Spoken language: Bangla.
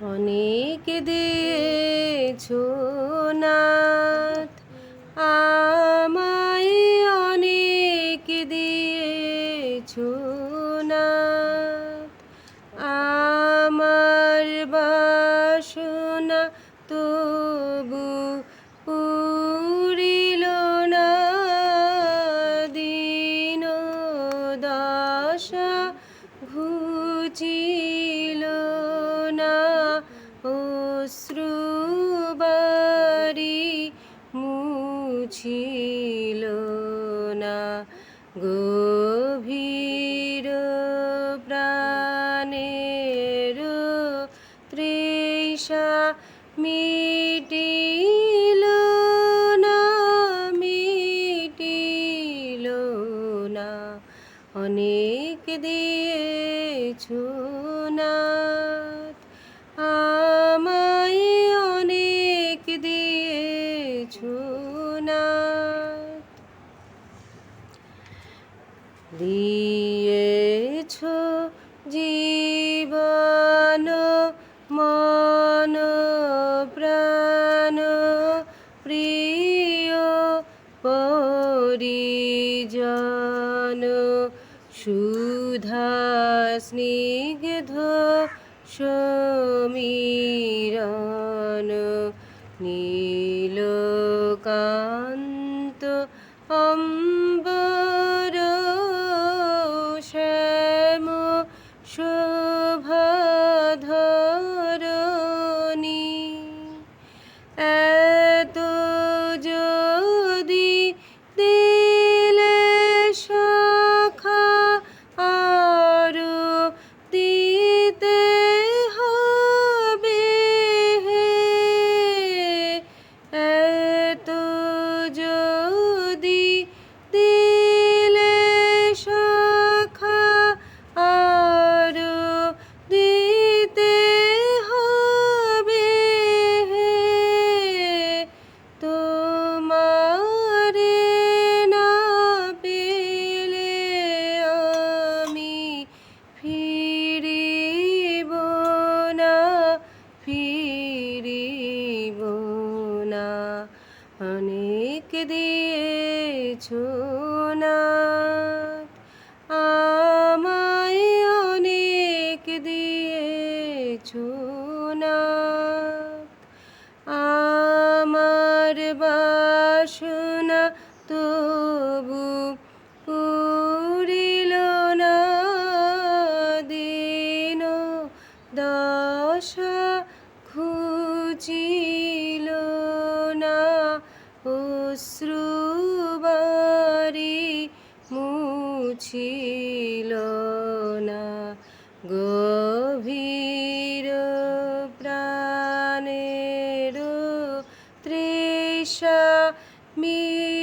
অনেক দিয়েছ নাথ, আমায় অনেক দিয়েছ নাথ, আমার বাসনা তবু পুরিল না দিন দশা ঘুচিল মুছিল না। গভীর প্রাণের তৃষা মিটিল না মিটিল না। অনেক দিয়েছ নাথ দিয়েছ জীবন মন প্রাণ প্রিয় পরিজন সুধা স্নিগ্ধ সমীরণ নীলকান্ত অম্বর না, অনেক দিয়েছ না। আমায় অনেক দিয়েছ নাথ আমার বাসনা তবু পুরিল না। দিন দশা খুচিল অশ্রুবারি মুছিল না। গভীর প্রাণের তৃষা মি